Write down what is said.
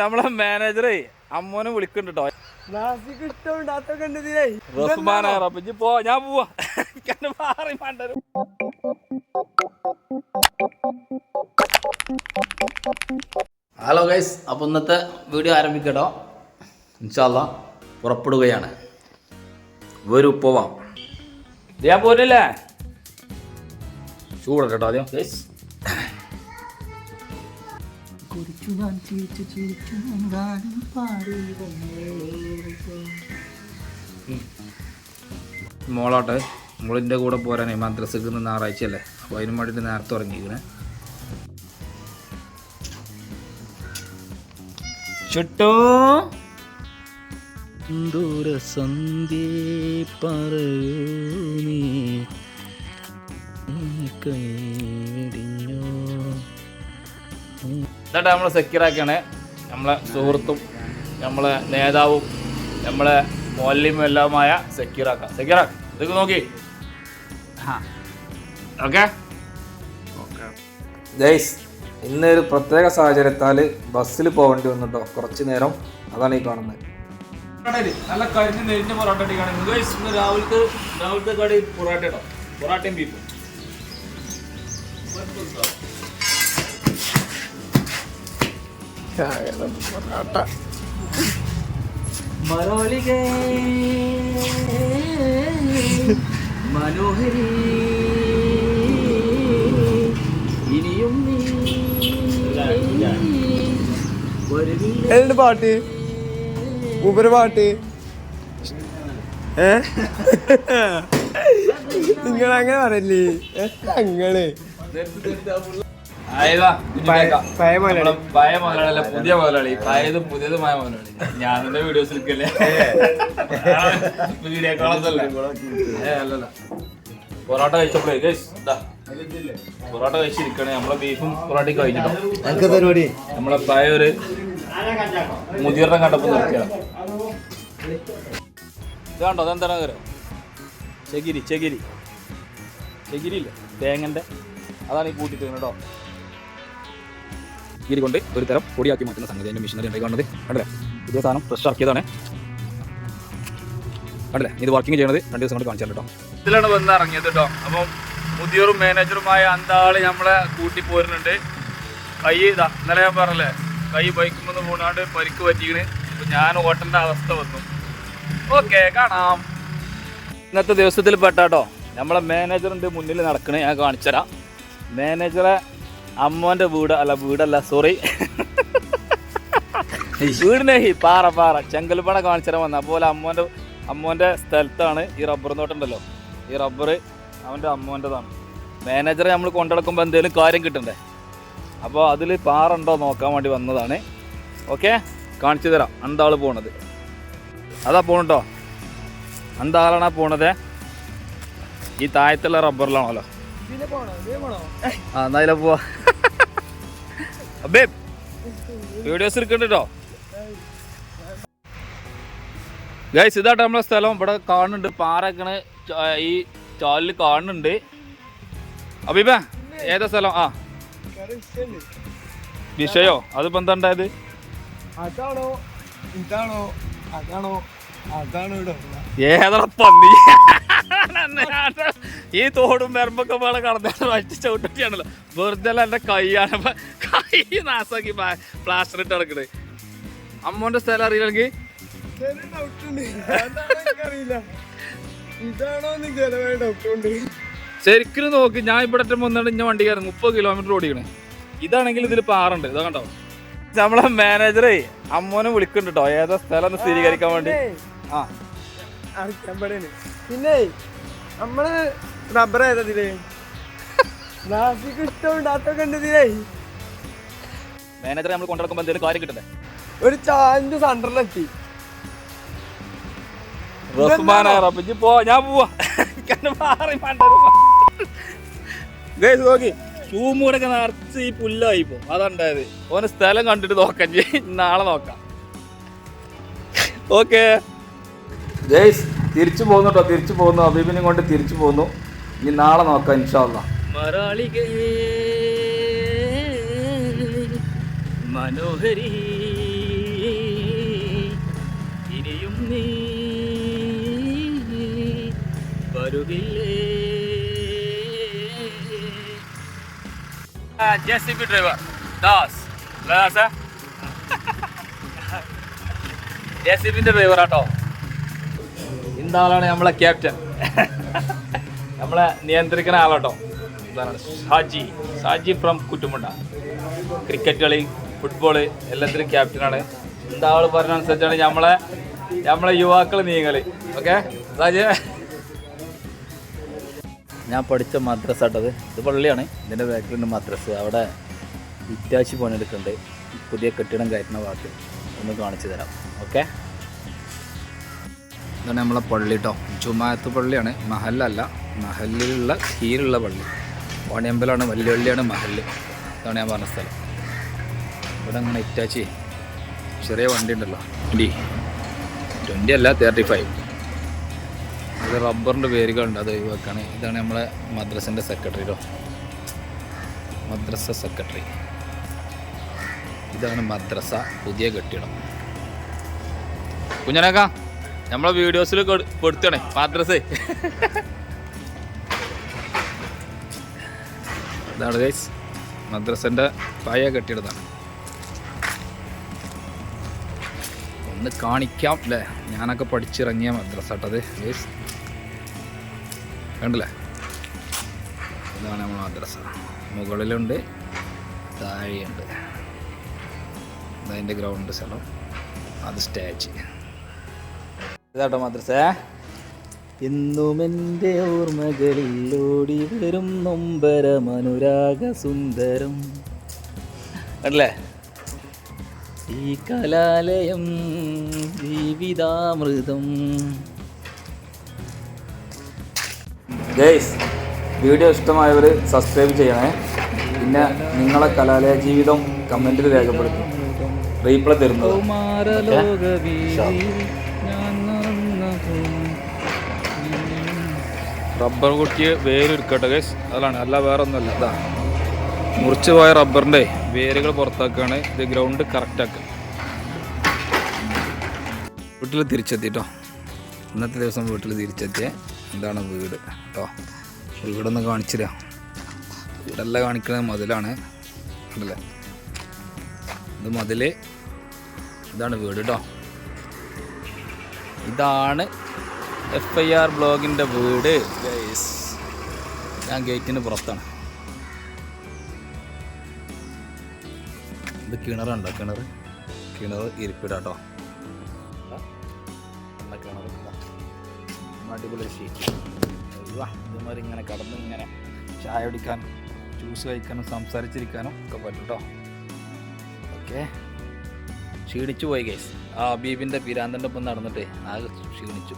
നമ്മളെ മാനേജറെ അമ്മോനെ വിളിക്കുന്നുണ്ട് കേട്ടോ റബ്ബ് പോ ഞാൻ പോവാ. മാറി മാണ്ടരും. ഹലോ ഗൈസ് അപ്പോൾ ഇന്നത്തെ വീഡിയോ ആരംഭിക്കട്ടോ? ഇൻഷാല്ല പുറപ്പെടുകയാണ്. വരൂ പോവാം. ഞാൻ പോരില്ലേ ചൂടട്ടോ കേട്ടോ ആദ്യം? ഗൈസ് കുറിച്ചു ചീച്ചു ഞാൻ ഗാനം പാടി മോളോട്ടെ മോളിന്റെ കൂടെ പോരാനേ മദ്രസക്ക് നിന്ന് ഞായറാഴ്ചയല്ലേ? അപ്പോൾ അതിന് വേണ്ടിയിട്ട് നേരത്തെ ഉറങ്ങിയിരിക്കണേ. ചുട്ടോ. ദൂരസന്ധി പറയൂനീ എന്നിട്ട് നമ്മളെ സെക്യൂറാക്കിയാണ്. നമ്മളെ സുഹൃത്തും നമ്മളെ നേതാവും നമ്മളെ മോല്യം എല്ലാമായ സെക്യൂറാക്കാം. സെക്യൂറാക്ക. ഇതൊക്കെ നോക്കി. ഓക്കെ? ജയ്സ് ഇന്ന് ഒരു പ്രത്യേക സാഹചര്യത്താൽ ബസ്സിൽ പോകേണ്ടി വന്നിട്ടോ കുറച്ച് നേരം അതാണ് ഈ കാണുന്നത്. നല്ല കരിഞ്ഞ് നെരിഞ്ഞ പൊറോട്ട ഇന്ന് രാവിലത്തെ രാവിലത്തെ കടി പൊറോട്ട കേട്ടോ പൊറോട്ടയും ബീഫും. മനോഹരി. ഇനിയും പാട്ട്. ഉപരി പാട്ട്. ഏ? നിങ്ങൾ അങ്ങനെ പറയല്ലേ ഞങ്ങൾ. പഴയ മുതലാളി. പുതിയ മുതലാളി. പഴയതും പുതിയതുമായ മുതലാളി. ഞാൻ നിന്റെ വീഡിയോസ് എടുക്കല്ലേ വീഡിയോ കോളൊന്നല്ല അല്ലല്ല. പൊറോട്ട കഴിച്ചപ്പോഴേ പൊറോട്ട കഴിച്ചിരിക്കണേ നമ്മളെ ബീഫും പൊറോട്ടയും കഴിഞ്ഞിട്ടോ എനിക്ക് പരിപാടി. നമ്മളെ പഴയ ഒരു മുതിർന്ന കണ്ടപ്പോ നിർത്തിയാണ് ഇതാണ്ടോ അതെന്താണ് കരോ ചകിരി ചകിരി ചകിരി. ഇല്ല തേങ്ങന്റെ? അതാണ് ഈ കൂട്ടിട്ട് കേട്ടോ. ചകിരി കൊണ്ട് ഒരു തരം പൊടിയാക്കി മാറ്റുന്ന സംഗതി അതിന്റെ മെഷീനറി ഉണ്ടായി കാണുന്നത്. കണ്ടില്ലേ? പുതിയ സാധനം ഫ്രഷ് ആക്കിയതാണ്. കണ്ടില്ലേ? ഇത് വർക്കിംഗ് ചെയ്യണത് രണ്ട് ദിവസം കൊണ്ട് കാണിച്ചാൽ കേട്ടോ ഇതിലാണ് വന്ന് ഇറങ്ങിയത് കേട്ടോ അപ്പം മുതിയറും മാനേജറുമായ അന്താൾ നമ്മളെ കൂട്ടി പോരുന്നുണ്ട്. കൈ ഇതാ ഇന്നലെ ഞാൻ പറഞ്ഞല്ലേ കൈ ബൈക്കുമെന്ന് പോണാണ്ട് പരിക്ക് പറ്റിക്കണ്. അപ്പൊ ഞാൻ ഓട്ടേണ്ട അവസ്ഥ വന്നു. ഓക്കെ കാണാം. ഇന്നത്തെ ദിവസത്തിൽ പെട്ടാട്ടോ നമ്മളെ മാനേജറുണ്ട് മുന്നിൽ നടക്കണേ ഞാൻ കാണിച്ചുതരാം. മാനേജറെ അമ്മോന്റെ വീട് അല്ല വീടല്ല സോറി വീടിനെ പാറ പാറ. ചെങ്കൽപ്പാട കാണിച്ചാൽ വന്ന. അതുപോലെ അമ്മോന്റെ അമ്മോന്റെ സ്ഥലത്താണ് ഈ റബ്ബർ തോട്ടുണ്ടല്ലോ ഈ റബ്ബർ അവന്റെ അമ്മോന്റെതാണ്. മാനേജറെ നമ്മൾ കൊണ്ടുനടക്കുമ്പോൾ എന്തെങ്കിലും കാര്യം കിട്ടണ്ടേ? അപ്പോൾ അതിൽ പാറ ഉണ്ടോ നോക്കാൻ വേണ്ടി വന്നതാണ്. ഓക്കെ കാണിച്ചു തരാം. അന്താൾ പോണത്. അതാ പോണട്ടോ. അന്താളാണ് പോണത്. ഈ താഴത്തുള്ള റബ്ബറിലാണല്ലോ ആ എന്നാ അതിലെ പോവാ. അബേ വീഡിയോസ് എടുക്കണ്ടോ ഗൈസ് ഇതാട്ടോ നമ്മളെ സ്ഥലം. ഇവിടെ കാണുന്നുണ്ട് പാറക്കണ് ഈ ചാലിൽ കാണുന്നുണ്ട്. അബീബ ഏതാ സ്ഥലം? ആ. വിഷയോ? അതിപ്പോ എന്താ ഉണ്ടായത്? അതാണോ? ഇതാണോ? അതാണോ? അതാണോ ഇവിടെ ഉള്ളത്? ഏതാ പന്നി? ഈ തോടും വരമ്പൊക്കെ പോലെ കടന്നു വച്ച് ചവിട്ടിയാണല്ലോ വെറുതെ എന്റെ കൈയാണ് കൈ നാസാക്കി പ്ലാസ്റ്റർ ഇട്ട് നടക്കണേ. അമ്മോന്റെ സ്ഥലം അറിയില്ലെങ്കിൽ ഉണ്ട്. ശരിക്കും നോക്ക് ഞാൻ ഇവിടെ വന്നിട്ട് ഇഞ്ഞ വണ്ടി കയറി. മുപ്പത് കിലോമീറ്റർ ഓടിക്കണേ. ഇതാണെങ്കിൽ ഇതിൽ പാറുണ്ട് ഇതാ കണ്ടോ? നമ്മളെ മാനേജറെ അമ്മോനെ വിളിക്കുന്നുണ്ട് കേട്ടോ ഏതാ സ്ഥലം സ്ഥിരീകരിക്കാൻ വേണ്ടി? ആ. പിന്നെ നമ്മൾ റബ്ബർ ഏതതിൽ നാസിക്ക് ഇഷ്ടമുണ്ടാത്തൊക്കെ ഉണ്ട് ഇതിലേ മാനേജറെ നമ്മൾ കൊണ്ടുനടക്കുമ്പോൾ എന്തെങ്കിലും കാര്യം കിട്ടണ്ടേ? ഒരു ചാഞ്ച് സണ്ടറിലെത്തി റബ്ബ് പോ ഞാൻ പോവാ. മാറി ഗൈസ് നോക്കി. നിറച്ച് ഈ പുല്ലായി പോ. അതുണ്ടായത്. ഓന് സ്ഥലം കണ്ടിട്ട് നോക്കാം. നാളെ നോക്കാം. ഓക്കേ ജയ്സ് തിരിച്ചു പോകുന്നു കേട്ടോ തിരിച്ചു പോകുന്നു. അബീബിനെ കൊണ്ട് തിരിച്ചു പോകുന്നു. ഇനി നാളെ നോക്കാം ഇൻഷാല്ല മനോഹരി നീ വരുകില്ലേ J C B driver Das Dasa. J C ബിന്റെ driver ആട്ടോ ഇന്നാളാണ് നമ്മളെ ക്യാപ്റ്റൻ? നമ്മളെ നിയന്ത്രിക്കുന്ന ആളാട്ടോ. എന്താണ് സാജി ഷാജി ഫ്രം കുറ്റുമുണ്ട. ക്രിക്കറ്റ് കളി ഫുട്ബോൾ എല്ലാത്തിനും ക്യാപ്റ്റനാണ് എന്താ ആൾ പറഞ്ഞ അനുസരിച്ചാണ് നമ്മളെ നമ്മളെ യുവാക്കൾ നീങ്ങൽ ഓക്കെ ഷാജി? ഞാൻ പഠിച്ച മദ്രസ ആട്ടത് ഇത് പള്ളിയാണ്. ഇതിന്റെ ബാക്കിലുണ്ട് മദ്രസ്. അവിടെ ഇറ്റാച്ചി പണിയെടുക്കുന്നുണ്ട് പുതിയ കെട്ടിടം കയറ്റുന്ന ഭാഗത്ത് ഒന്ന് കാണിച്ചു തരാം. ഓക്കെ ഇതാണ് നമ്മളെ പള്ളി കേട്ടോ ജുമാഅത്ത് പള്ളിയാണ്. മഹല്ലല്ല. മഹലിലുള്ള കീഴിലുള്ള പള്ളി. വാണിയമ്പലമാണ് വലിയ പള്ളിയാണ് മഹൽ ഇതാണ് ഞാൻ പറഞ്ഞ സ്ഥലം. ഇവിടെ അങ്ങനെ ഇറ്റാച്ചി ചെറിയ വണ്ടി ഉണ്ടല്ലോ ട്വന്റി ട്വന്റി അല്ല തേർട്ടി ഫൈവ് അത് റബ്ബറിന്റെ പേരുകളുണ്ട് അത് ഒഴിവാക്കാണ്. ഇതാണ് നമ്മളെ മദ്രസിന്റെ കേട്ടോ മദ്രസ സെക്രട്ടറി. ഇതാണ് മദ്രസ പുതിയ കെട്ടിടം. കുഞ്ഞനക്ക. നമ്മളെ വീഡിയോസിൽ കൊടുത്തണേ മദ്രസ ഇതാണ് ഗൈസ് മദ്രസന്റെ പഴയ കെട്ടിടതാണ്. ഒന്ന് കാണിക്കാം അല്ലേ ഞാനൊക്കെ പഠിച്ചിറങ്ങിയ മദ്രസ കേട്ടത് ഗൈസ് കണ്ടില്ലേ? ഇതാണ് നമ്മൾ മദ്രസ. മുകളിലുണ്ട് താഴെയുണ്ട്. അതിന്റെ ഗ്രൗണ്ട് സ്ഥലം. അത് സ്റ്റേജ് ഇതാട്ടോ മദ്രസ. എന്നും എന്റെ ഓർമ്മകളിൽ ഓടി വരും നൊമ്പരമനുരാഗ സുന്ദരം. അല്ലേ ഈ കലാലയം ജീവിതാമൃതം. ഗൈസ് വീഡിയോ ഇഷ്ടമായവർ സബ്സ്ക്രൈബ് ചെയ്യണേ. പിന്നെ നിങ്ങളെ കലാലയ ജീവിതം കമന്റിൽ രേഖപ്പെടുത്തും. റീപ്ലൈ തരുന്നത്. റബ്ബർ കുട്ടിയെ വേരെടുക്കട്ടെ ഗൈസ് അതാണ് അല്ല വേറെ ഒന്നുമല്ല അതാ മുറിച്ച് പോയ റബ്ബറിന്റെ വേരുകൾ പുറത്താക്കുകയാണ്. ഇത് ഗ്രൗണ്ട് കറക്റ്റാക്കുക വീട്ടിൽ തിരിച്ചെത്തിട്ടോ ഇന്നത്തെ ദിവസം വീട്ടിൽ തിരിച്ചെത്തിയ. എന്താണ് വീട് കേട്ടോ വീടൊന്ന് കാണിച്ചില്ല. വീടെല്ലാം കാണിക്കുന്നത് മതിലാണ്. അല്ലേ ഇത് മതിൽ. ഇതാണ് വീട് കേട്ടോ ഇതാണ് എഫ് ഐ ആർ ബ്ലോഗിന്റെ വീട്. ഗൈസ് ഞാൻ ഗേറ്റിന് പുറത്താണ്. ഇത് കിണറുണ്ടോ? കിണർ കിണർ ഇരിപ്പിടാട്ടോ. അടിപൊളി ഇതുമാതിരി ഇങ്ങനെ കടന്ന് ഇങ്ങനെ ചായ കുടിക്കാനും ജ്യൂസ് കഴിക്കാനും സംസാരിച്ചിരിക്കാനും ഒക്കെ പറ്റും ഓക്കെ. ക്ഷീണിച്ചു പോയി ഗൈസ് ആ അബീബിന്റെ പിരാന്തന്റെ ഒപ്പം നടന്നിട്ടേ ആകെ ക്ഷീണിച്ചു.